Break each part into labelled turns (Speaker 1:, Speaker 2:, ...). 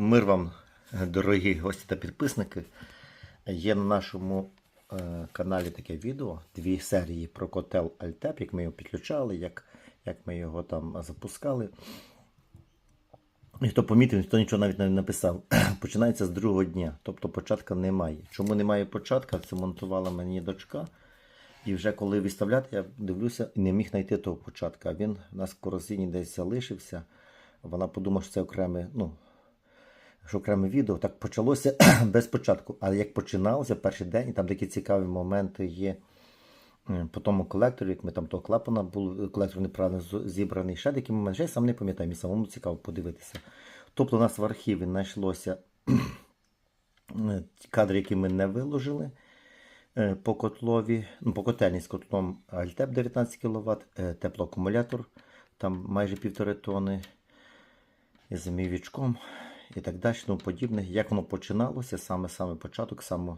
Speaker 1: Мир вам, дорогі гості та підписники. Є на нашому е, каналі таке відео, дві серії про котел Альтеп, як ми його підключали, як, як ми його там запускали. Ніхто помітив, ніхто нічого навіть не написав. Починається з другого дня, тобто початка немає. Чому немає початка? Це монтувала мені дочка. І вже коли виставляти, я дивлюся і не міг знайти того початка. Він у нас в корзині десь залишився. Вона подумала, що це окреме, ну, що окреме відео. Так почалося без початку. Але як починалося перший день, і там такі цікаві моменти є по тому колекторі, як ми там того клапана був, колектор неправильно зібраний. Ще такі моменти, ще я сам не пам'ятаю, мені самому цікаво подивитися. Тобто у нас в архіві знайшлося кадри, які ми не виложили е, по котлові, ну, по котельні з котлом Альтеп 19 кВт, е, теплоакумулятор, там майже півтори тони, із змійвічком і так далі, тому подібне. Як воно починалося, саме саме початок, саме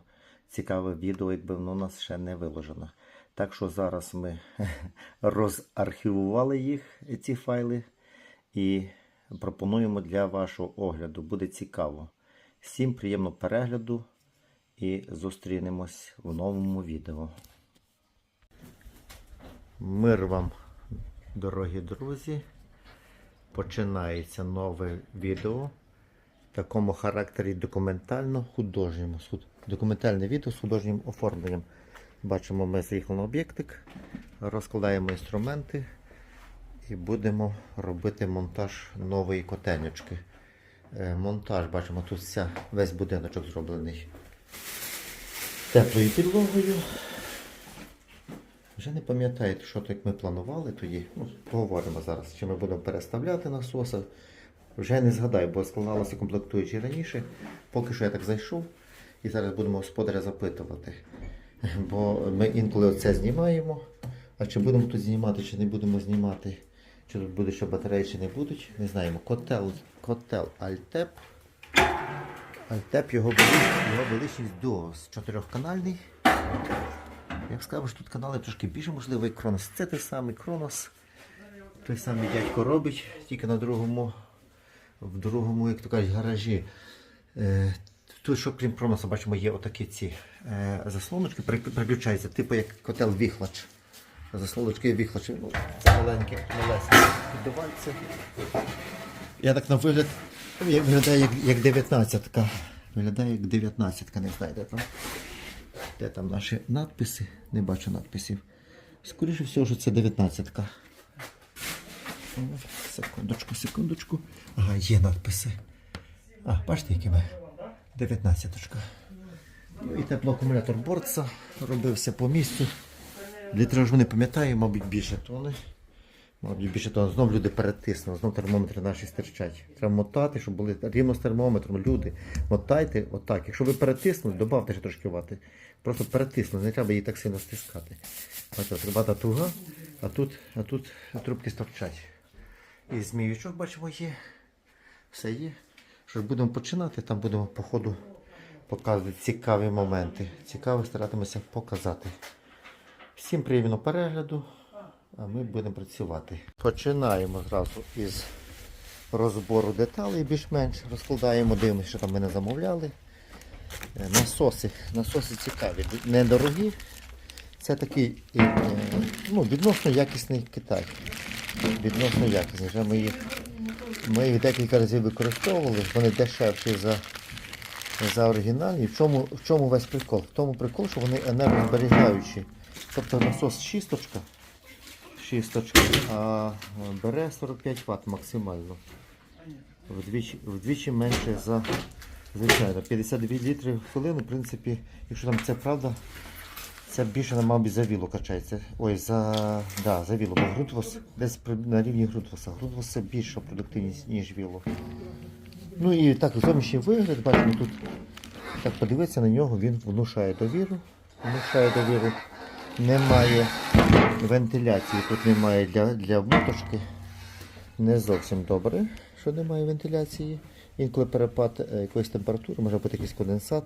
Speaker 1: цікаве відео, якби воно у нас ще не виложено. Так що зараз ми розархівували їх, ці файли, і пропонуємо для вашого огляду. Буде цікаво. Всім приємного перегляду і зустрінемось в новому відео. Мир вам, дорогі друзі. Починається нове відео такому характері документально-художньому. Документальне відео з художнім оформленням. Бачимо, ми заїхали на об'єктик, розкладаємо інструменти і будемо робити монтаж нової котельнички. Е, Монтаж, бачимо, тут вся, весь будиночок зроблений теплою підлогою. Вже не пам'ятаєте, що так ми планували тоді. Ну, поговоримо зараз, чи ми будемо переставляти насоси. Вже не згадаю, бо складалося комплектуючі раніше. Поки що я так зайшов і зараз будемо господаря запитувати. Бо ми інколи це знімаємо. А чи будемо тут знімати, чи не будемо знімати, чи тут буде ще батареї, чи не будуть, не знаємо. Котел, котел Альтеп. Альтеп його, його величність ДОС. Чотирьохканальний. Як скажемо, що тут канали трошки більше, можливо, і Кронос. Це той самий Кронос. Той самий дядько робить, тільки на другому, в другому, як то кажуть, гаражі. Е, тут, що крім Кроноса, бачимо, є отакі ці е, заслоночки, при- переключаються, типу як котел віхлач. Заслоночки віхлач, ну, маленькі, малесенькі піддувальці. Я так на вигляд, виглядає як, як 19-ка. Виглядає як 19-ка, не знаю, де там. Де там наші надписи? Не бачу надписів. Скоріше всього, що це 19-ка. Секундочку, секундочку. Ага, є надписи. А, бачите, які ми? 19-очка. Ну і теплоакумулятор борца робився по місцю. Літражу ж не пам'ятаю, мабуть, більше тони. Мабуть, більше тони. Знов люди перетиснули, знов термометри наші стирчать. Треба мотати, щоб були рівно з термометром. Люди, мотайте отак. Якщо ви перетиснули, додавте ще трошки вати. Просто перетиснули, не треба її так сильно стискати. Бачите, трубата туга, а тут, а тут трубки стовчать. І зміючок, бачимо, є. Все є. Що ж будемо починати, там будемо по ходу показувати цікаві моменти. Цікаво старатимемося показати. Всім приємного перегляду, а ми будемо працювати. Починаємо зразу із розбору деталей більш-менш. Розкладаємо, дивимося, що там ми не замовляли. Е, Насоси. Насоси цікаві, недорогі. Це такий е, ну, відносно якісний Китай. Відносно якісний. Вже ми їх, ми їх декілька разів використовували, вони дешевші за, за оригінальні. В чому, в чому весь прикол? В тому прикол, що вони енергозберігаючі. Тобто насос шісточка, шісточка, а бере 45 Вт максимально. Вдвічі, вдвічі менше за звичайно. 52 літри в хвилину, в принципі, якщо там це правда, це більше, мабуть, за віло качається. Ой, за, да, за віло, бо грунтвос десь на рівні грунтвоса. Грунтвос це більша продуктивність, ніж віло. Ну і так, зовнішній вигляд, бачимо тут. Так подивитися на нього, він внушає довіру. Внушає довіру. Немає вентиляції, тут немає для, для мотошки. Не зовсім добре, що немає вентиляції. Інколи перепад е, якоїсь температури, може бути якийсь конденсат.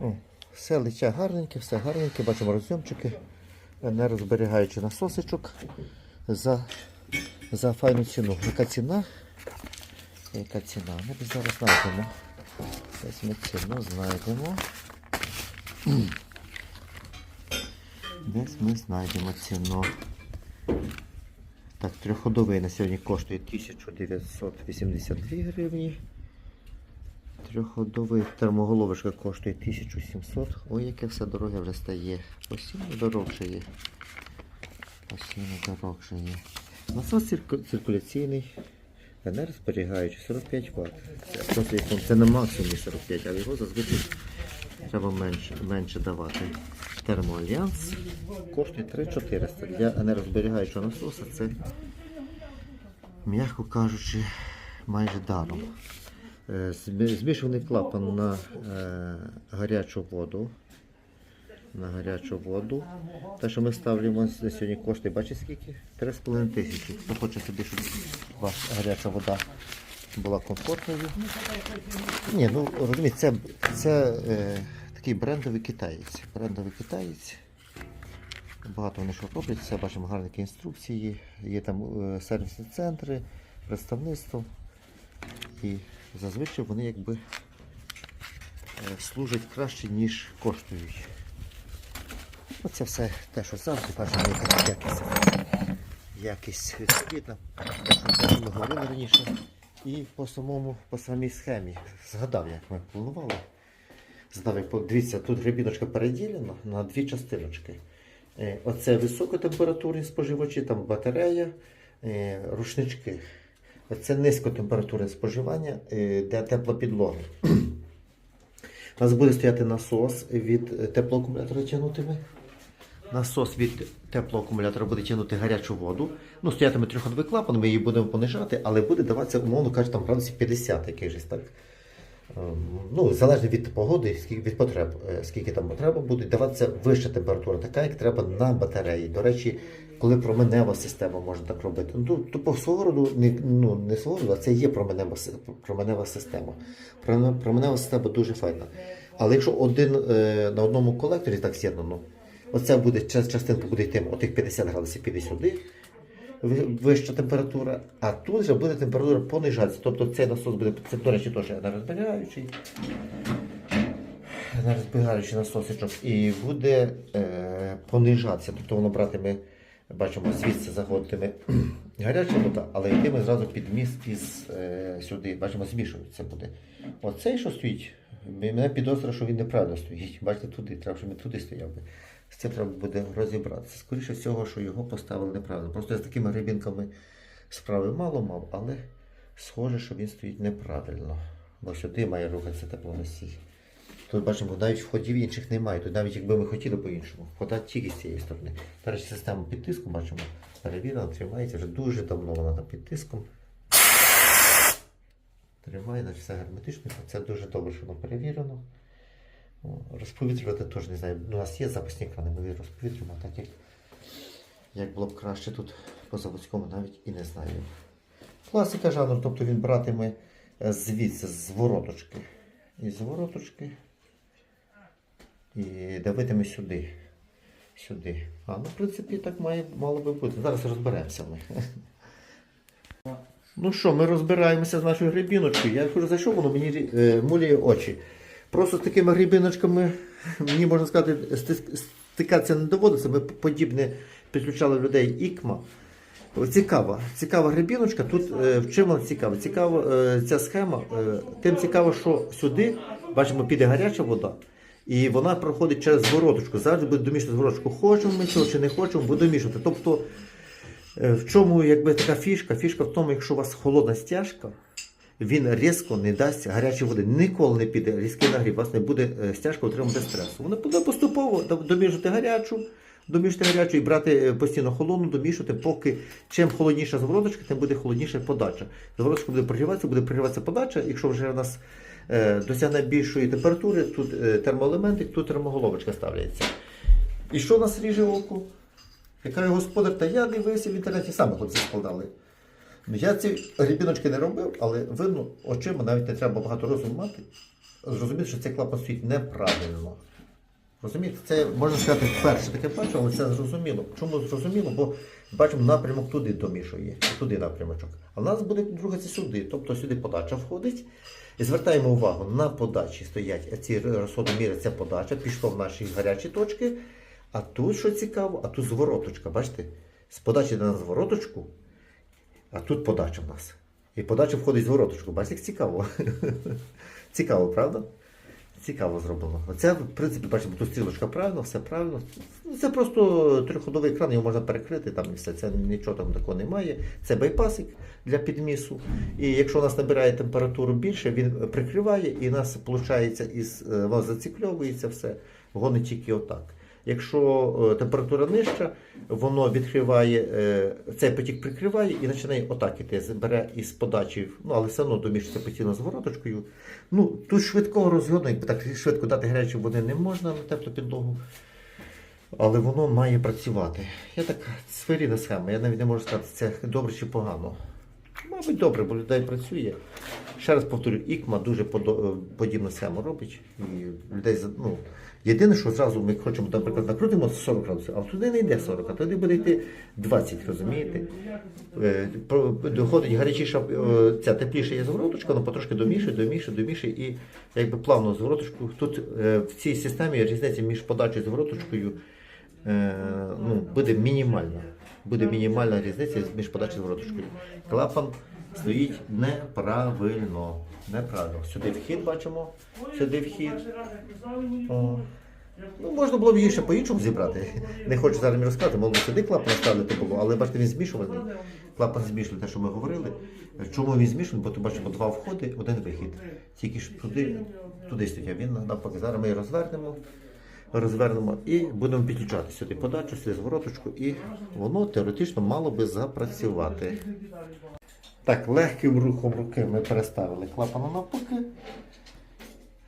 Speaker 1: О, все лича гарненьке, все гарненьке, бачимо розйомчики, не розберігаючи насосичок за, за файну ціну. Яка ціна? Яка ціна? Ми зараз знайдемо. Десь ми ціну знайдемо. Десь ми знайдемо ціну. Так, трьохходовий на сьогодні коштує 1982 гривні. Трьохходовий термоголовишка коштує 1700. Ой, яке все дороге вже стає. Постійно дорогше є. Постійно дорогше є. Насос цирку- циркуляційний. Енергозберігаючий 45 Вт. Це, це на максимумі 45, але його зазвичай треба менше, менше давати. Термоальянс коштує 3400. Для енергозберігаючого насоса це, м'яко кажучи, майже даром. Е, змі- Змішуваний клапан на е, гарячу воду. На гарячу воду. Те, що ми ставимо на сьогодні коштує, бачите скільки? 3,5 тисячі. Хто хоче собі, щоб ваша гаряча вода була комфортною. Ні, ну розумієте, це, це е, такий брендовий китаєць. Брендовий китаєць. Багато вони що роблять, це бачимо гарненькі інструкції, є там е, сервісні центри, представництво. І зазвичай вони якби е, служать краще, ніж коштують. Оце все те, що завжди бачимо, яка якість. Якість відповідна. Що ми говорили раніше. І по самому, по самій схемі. Згадав, як ми планували. Згадав, як дивіться, тут грибіночка переділена на дві частиночки. Е, Оце високотемпературні споживачі, там батарея, е, рушнички. Це низькотемпературне споживання, для теплопідлоги. У нас буде стояти насос від е, теплоакумулятора тягнутиме. Насос від теплоакумулятора буде тягнути гарячу воду. Ну, стоятиме трьохходовий клапан, ми її будемо понижати, але буде даватися, умовно кажучи, там градусів 50 якийсь так. Ем, Ну, залежно від погоди, від потреб, е, скільки там потреба буде, даватися вища температура, така, як треба на батареї. До речі, коли променева система може так робити. Ну, то по свого роду, ну, не свого а це є променева, променева система. Променева- система дуже файна. Але якщо один е, на одному колекторі так з'єднано, оця буде частинка буде йти отих 50 градусів піде сюди, ви- вища температура, а тут вже буде температура понижатися. Тобто цей насос буде, це, до речі, теж енергозберігаючий. Енергозберігаючий насосичок і буде е, понижатися. Тобто воно братиме, бачимо, звідси заходитиме гаряча вода, але йтиме зразу під міст із е, сюди. Бачимо, змішується буде. Оцей, що стоїть, мене підозрює, що він неправильно стоїть. Бачите, туди, треба, щоб він туди стояв би. З цим треба буде розібратися. Скоріше всього, що його поставили неправильно. Просто з такими грибінками справи мало мав, але схоже, що він стоїть неправильно. Бо сюди має рухатися теплоносій. Тут бачимо, навіть входів інших немає. Тут навіть якби ми хотіли по-іншому, входа тільки з цієї сторони. До речі, систему під тиском бачимо, перевірила, тримається вже дуже давно вона там під тиском. Тримає, значить все герметично. Це дуже добре, що воно перевірено. Розповітрювати теж не знаю. Ну, У нас є запасні крани, ми їх розповітрюємо, так як, як було б краще тут по заводському навіть і не знаю. Класика жанру, тобто він братиме е, звідси, з вороточки. І з вороточки. І давитиме сюди. Сюди. А, ну, в принципі, так має, мало би бути. Зараз розберемося ми. Ну що, ми розбираємося з нашою грибіночкою. Я кажу, за що воно мені е, муляє очі. Просто з такими грибіночками, мені можна сказати, стикатися не доводиться. Ми подібне підключали людей ікма. Цікава, цікава грибіночка. Тут е, в чим вона цікава? Цікава е, ця схема. Е, тим цікаво, що сюди, бачимо, піде гаряча вода. І вона проходить через вороточку. Завжди буде домішувати вороточку. Хочемо ми цього чи не хочемо, буде домішувати. Тобто, в чому якби така фішка? Фішка в тому, якщо у вас холодна стяжка, він різко не дасть гарячої води. Ніколи не піде різкий нагрів, у вас не буде е, стяжка отримати стресу. Вона буде поступово до- домішувати гарячу, домішувати гарячу і брати е, постійно холодну, домішувати, поки чим холодніша звороточка, тим буде холодніша подача. Звороточка буде прогріватися, буде прогріватися подача. Якщо вже у нас е, досягне більшої температури, тут е, термоелементи, тут термоголовочка ставляється. І що у нас ріже око? Я кажу, господар, та я дивився в інтернеті, саме хлопці складали. Ну, Я ці рібіночки не робив, але видно, очима навіть не треба багато розуму мати. Зрозуміти, що цей клапан стоїть неправильно. Розумієте, це можна сказати вперше таке бачимо, але це зрозуміло. Чому зрозуміло? Бо бачимо напрямок туди домішує, туди напрямочок. А в нас буде друге сюди. Тобто сюди подача входить. І звертаємо увагу, на подачі стоять ці розходоміри, це подача, пішло в наші гарячі точки. А тут, що цікаво, а тут звороточка, бачите? З подачі на звороточку, а тут подача в нас. І подача входить з вороточку. Бачите, як цікаво. цікаво, правда? Цікаво зроблено. Оце, в принципі, бачимо, тут стрілочка правильно, все правильно. Ну, Це просто трьохходовий екран, його можна перекрити, там і все. Це нічого там такого немає. Це байпасик для підмісу. І якщо у нас набирає температуру більше, він прикриває і у нас виходить, із, е, воно зацикльовується все, гонить тільки отак. Якщо е, температура нижча, воно відкриває, е, цей потік прикриває і починає отак іти, бере із подачі, ну але все одно домішується постійно з вороточкою. Ну, тут швидкого розгону, якби так швидко дати гарячої води не можна на теплу підлогу. Але воно має працювати. Я так сферійна схема, я навіть не можу сказати, це добре чи погано. Мабуть, добре, бо людей працює. Ще раз повторю, ікма дуже подібну схему робить. І людей ну, єдине, що зразу ми хочемо, наприклад, накрутимо 40 градусів, а туди не йде 40, а туди буде йти 20, розумієте? Е, Доходить гарячіша, е, ця тепліша є звороточка, воно потрошки домішує, домішує, домішує і якби плавно звороточку. Тут е, в цій системі різниця між подачею звороточкою ну, буде мінімальна. Буде мінімальна різниця між подачею звороточкою. Клапан стоїть неправильно. Неправильно. Сюди вхід бачимо, сюди вхід. О. Ну, можна було б її ще по-іншому зібрати. Не хочу зараз мені розказати, можна сюди клапан ставити було, але бачите, він змішуваний. Клапан змішаний, те, що ми говорили. Чому він змішаний? Бо тут бачимо два входи, один вихід. Тільки ж туди, туди стоїть. А він навпаки. Зараз ми її розвернемо, розвернемо і будемо підключати сюди подачу, сюди звороточку, і воно теоретично мало би запрацювати. Так, легким рухом руки ми переставили клапан навпаки.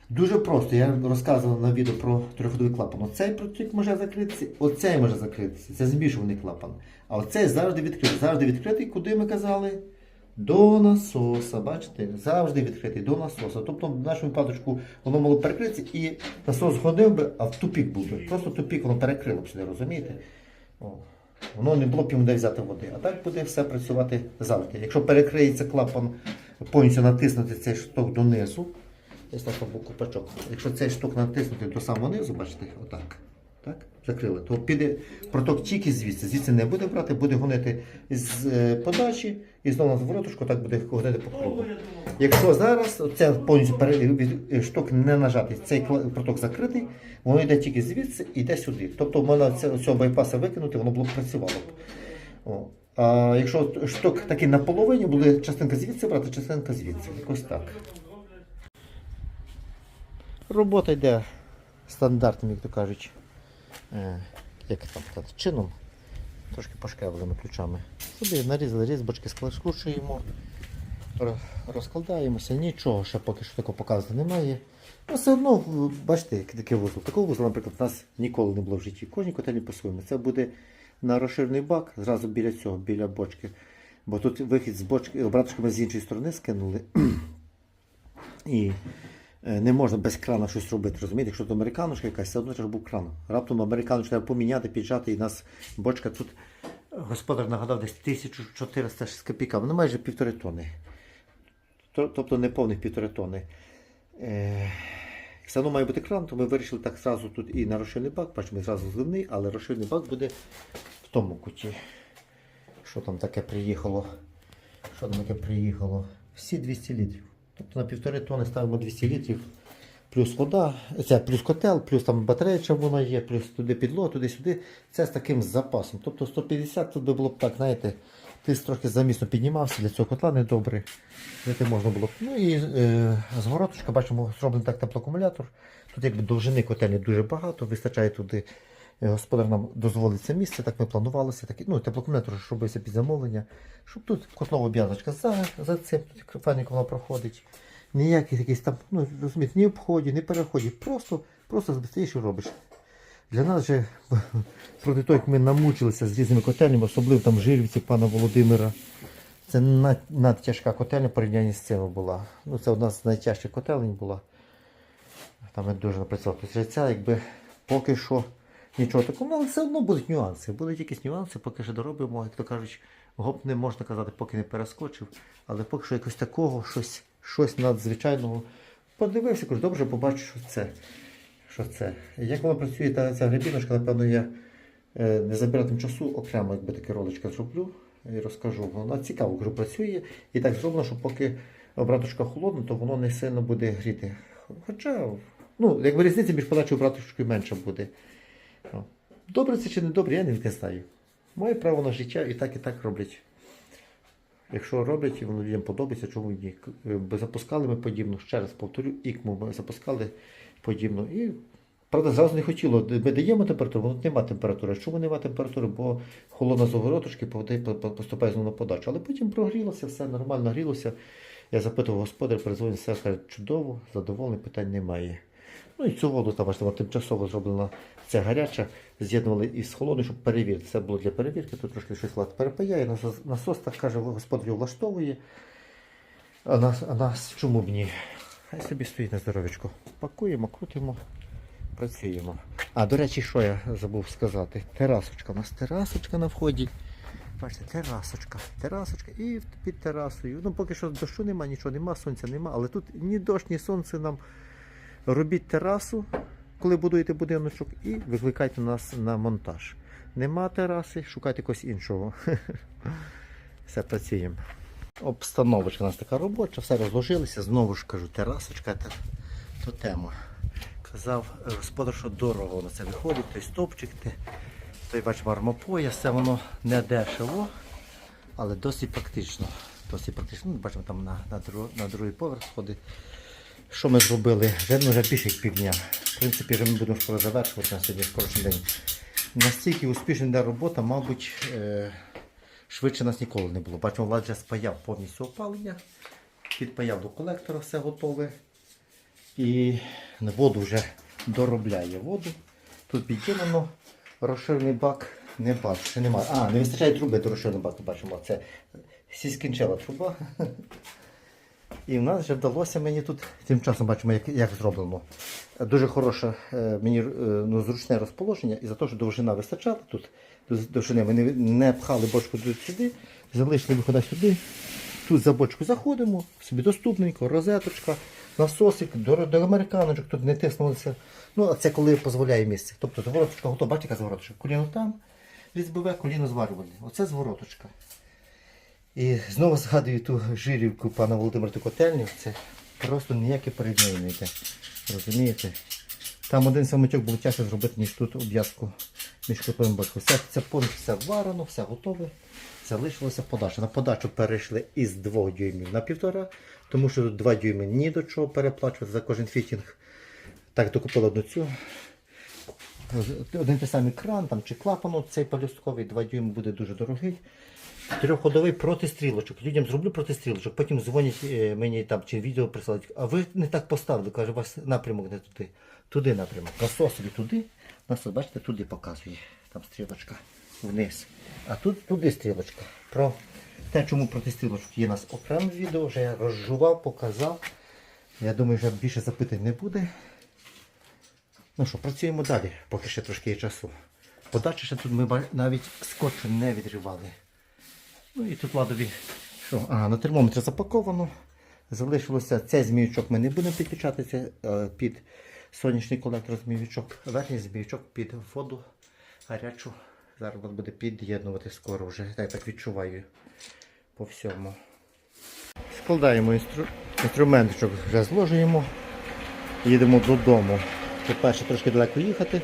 Speaker 1: Дуже просто. Я розказував на відео про трьохходовий клапан. Оцей протік може закритися, оцей може закритися. Це змішуваний клапан. А оцей завжди відкритий. Завжди відкритий, куди ми казали? До насоса. Бачите? Завжди відкритий до насоса. Тобто в нашому випадку воно могло перекритися і насос ходив би, а в тупік був би. Просто тупік воно перекрило б сюди, розумієте? О. Воно не було б йому де взяти води. А так буде все працювати завжди. Якщо перекриється клапан, повністю натиснути цей шток донизу, десь на тому купачок. Якщо цей шток натиснути до самого низу, бачите, отак. Так? Закрили, то піде проток тільки звідси. Звідси не буде брати, буде гонити з е, подачі і знову на зворотушку, так буде гонити по кругу. Якщо зараз це повністю е, шток не нажатий, цей проток закритий, воно йде тільки звідси і йде сюди. Тобто можна цього байпаса викинути, воно було б працювало. О. А якщо шток такий наполовині, буде частинка звідси брати, частинка звідси. Якось так. Робота йде стандартним, як то кажуть. Е, як там сказати, чином. Трошки пошкевлими ключами. Сюди нарізали різбочки, скручуємо, розкладаємося. Нічого ще поки що такого показувати немає. Ну, все одно, бачите, який такий вузол. Такого вузла, наприклад, у нас ніколи не було в житті. Кожній котельні по-своєму. Це буде на розширений бак, зразу біля цього, біля бочки. Бо тут вихід з бочки, обраточки ми з іншої сторони скинули. І не можна без крана щось робити. Розумієте, якщо то американочка якась, все одно треба був кран. Раптом американочку треба поміняти, піджати, і нас бочка тут, господар нагадав, десь 1400 з копійками, ну майже півтори тони. Тобто не повних півтори тони. Е, все одно має бути кран, то ми вирішили так зразу тут і на розширений бак, бачимо, зразу зливний, але розширений бак буде в тому куті. Що там таке приїхало? Що там таке приїхало? Всі 200 літрів. Тобто на півтори тони ставимо 200 літрів, плюс вода, це плюс котел, плюс там батарея червона є, плюс туди підлога, туди-сюди. Це з таким запасом. Тобто 150 тут було б так, знаєте, ти трохи замісно піднімався, для цього котла недобрий. Де можна було б. Ну і е, звороточка, бачимо, зроблений так теплоакумулятор. Тут якби довжини котельні дуже багато, вистачає туди. Господар нам дозволить це місце, так ми планувалося. Так, ну, теплоакумулятор робився під замовлення, щоб тут котлова обв'язочка за, за цим, тут файненько вона проходить. Ніяких якісь там, ну розумієте, ні обходів, ні переходів. Просто, просто і робиш. Для нас же, проти того, як ми намучилися з різними котельнями, особливо там Жирівці пана Володимира, це над, надтяжка котельня в порівнянні з цим була. Ну, це одна з найтяжчих котелень була. Там я дуже напрацював. Тобто ця якби поки що нічого такого, ну, але все одно будуть нюанси. Будуть якісь нюанси, поки що доробимо, як то кажуть, гоп не можна казати, поки не перескочив. Але поки що якось такого, щось, щось надзвичайного. Подивився, кажу, добре, побачу, що це. Що це. Як воно працює, та ця гребіночка, напевно, я е, не забиратиму часу, окремо, якби таке роличка зроблю і розкажу. Вона цікаво кажу, працює. І так зроблено, що поки обраточка холодна, то воно не сильно буде гріти. Хоча, ну, якби різниця між подачою обраточкою менша буде. Добре це чи не добре, я не знаю. Моє право на життя і так, і так роблять. Якщо роблять і воно людям подобається, чому ні? Е, Запускали ми подібно, ще раз повторю, ікму ми запускали подібно. І, правда, зразу не хотіло. Ми даємо температуру, воно нема температури. Чому нема температури? Бо холодна загородочки поступає знову на подачу. Але потім прогрілося, все нормально грілося. Я запитував господар, перезвонив, все чудово, задоволений, питань немає. Ну і цю воду там бачите, тимчасово зроблена ця гаряча, з'єднували із холодною, щоб перевірити. Це було для перевірки, тут трошки щось лад перепаяє, насос, так каже, господар його влаштовує. А нас, а нас чому б ні? Хай собі стоїть на здоров'ячку. Пакуємо, крутимо, працюємо. А, до речі, що я забув сказати? Терасочка. У нас терасочка на вході. Бачите, терасочка, терасочка і під терасою. Ну, поки що дощу нема, нічого нема, сонця нема, але тут ні дощ, ні сонце нам робіть терасу, коли будуєте будиночок, і викликайте нас на монтаж. Нема тераси, шукайте когось іншого. Все працюємо. Обстановочка у нас така робоча, все розложилося. Знову ж кажу, терасочка то тема. Казав господар, що дорого на це виходить, той стовпчик, те- той бачимо армопояс, це воно не дешево, але досить практично. Досить практично. Ну, бачимо, там на, на, друг- на другий поверх сходить. Що ми зробили? Вже, ну, вже більше півдня. В принципі, вже ми будемо скоро завершувати на сьогодні скорочий день. Настільки успішна йде робота, мабуть, е, швидше нас ніколи не було. Бачимо, Влад вже спаяв повністю опалення, підпаяв до колектора, все готове. І воду вже доробляє воду. Тут під'єднано розширений бак. Не бачу, немає. А, не вистачає труби до розширеного баку, бачимо. Це сіскінчела труба. І в нас вже вдалося мені тут, тим часом бачимо, як, як зроблено. Дуже хороше е, мені е, ну, зручне розположення, і за те, що довжина вистачала тут, довжини ми не, не пхали бочку сюди, залишили вихода сюди. Тут за бочку заходимо, собі доступненько, розеточка, насосик, до, до американочок, тут не тиснулося. Ну, а це коли дозволяє місце. Тобто звороточка готова, бачите, яка звороточка. Коліно там, різьбове, коліно зварювальне. Оце звороточка. І знову згадую ту жирівку пана Володимира ту котельню. Це просто ніяке перед нею не йде. Розумієте? Там один самотьок було тяжче зробити, ніж тут обв'язку між котлом і. Все, це повністю все варено, все готове. Залишилося подача. На подачу перейшли із 2 дюймів на півтора, тому що тут 2 дюйми ні до чого переплачувати за кожен фітінг. Так, докупили одну цю. Один той самий кран там, чи клапан, цей полюстковий, 2 дюйми буде дуже дорогий. Трьохходовий проти стрілочок. Людям зроблю проти стрілочок. Потім дзвонять е, мені там чи відео присилають. А ви не так поставили, каже, у вас напрямок не туди. Туди напрямок. Насос собі туди. Насос, бачите, туди показує. Там стрілочка вниз. А тут туди стрілочка. Про те, чому проти стрілочок є у нас окреме відео, вже я розжував, показав. Я думаю, вже більше запитань не буде. Ну що, працюємо далі, поки ще трошки є часу. Подачі ще тут ми навіть скотчу не відривали. Ну і тут ладові. Що? Ага, на термометрі запаковано. Залишилося цей зміючок ми не будемо підключати це під сонячний колектор зміючок. Верхній зміючок під воду гарячу. Зараз буде під'єднувати скоро вже. Я так відчуваю по всьому. Складаємо інстру... інструментичок, вже зложуємо. Їдемо додому. По-перше, трошки далеко їхати,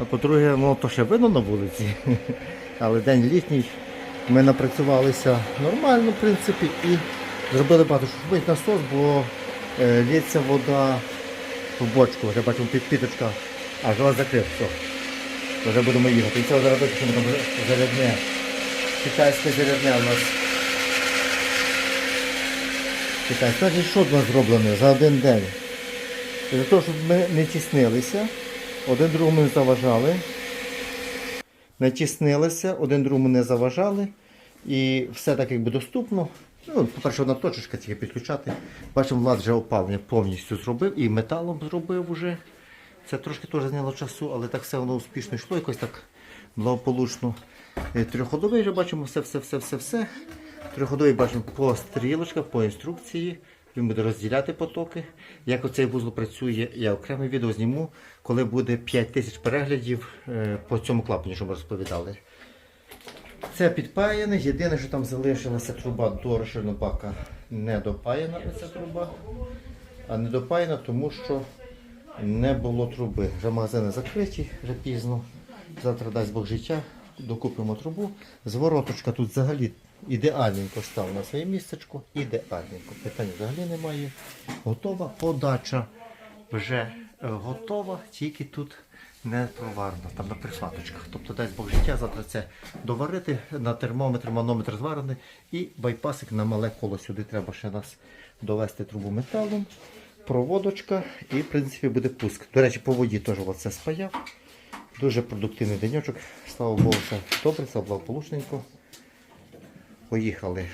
Speaker 1: а по-друге, ну то ще видно на вулиці. Але день літній. Ми напрацювалися нормально, в принципі, і зробили багато, що робить насос, бо е, лється вода в бочку. Вже бачимо під піточка, а жила закрив, все. Вже будемо їхати. І це зараз виключимо там зарядне. Китайське зарядне у нас. Китайське. Значить, що в нас зроблено за один день? Для того, щоб ми не тіснилися, один другому не заважали не тіснилися, один другому не заважали. І все так якби доступно. Ну, по-перше, одна точечка тільки підключати. Бачимо, Влад вже опалення повністю зробив і металом зробив вже. Це трошки теж зайняло часу, але так все воно успішно йшло, якось так благополучно. Е, Трьохходовий вже бачимо все, все, все, все, все. Трьохходовий бачимо по стрілочках, по інструкції. Він буде розділяти потоки. Як оцей вузол працює, я окреме відео зніму, коли буде 5 тисяч переглядів е, по цьому клапані, що ми розповідали. Це підпаяне. Єдине, що там залишилася труба до розширеного бака не допаяна ця труба. А не допаяна, тому що не було труби. Вже закриті, вже пізно. Завтра дасть Бог життя, докупимо трубу. Звороточка тут взагалі ідеальненько став на своє місцечко. Ідеальненько. Питань взагалі немає. Готова подача. Вже е, готова, тільки тут не проварена, там на присваточках. Тобто дасть Бог життя, завтра це доварити, на термометр, манометр зварений і байпасик на мале коло. Сюди треба ще нас довести трубу металом, проводочка і в принципі буде пуск. До речі, по воді теж оце спаяв. Дуже продуктивний денечок. Слава Богу, все добре, все благополучненько. Поїхали.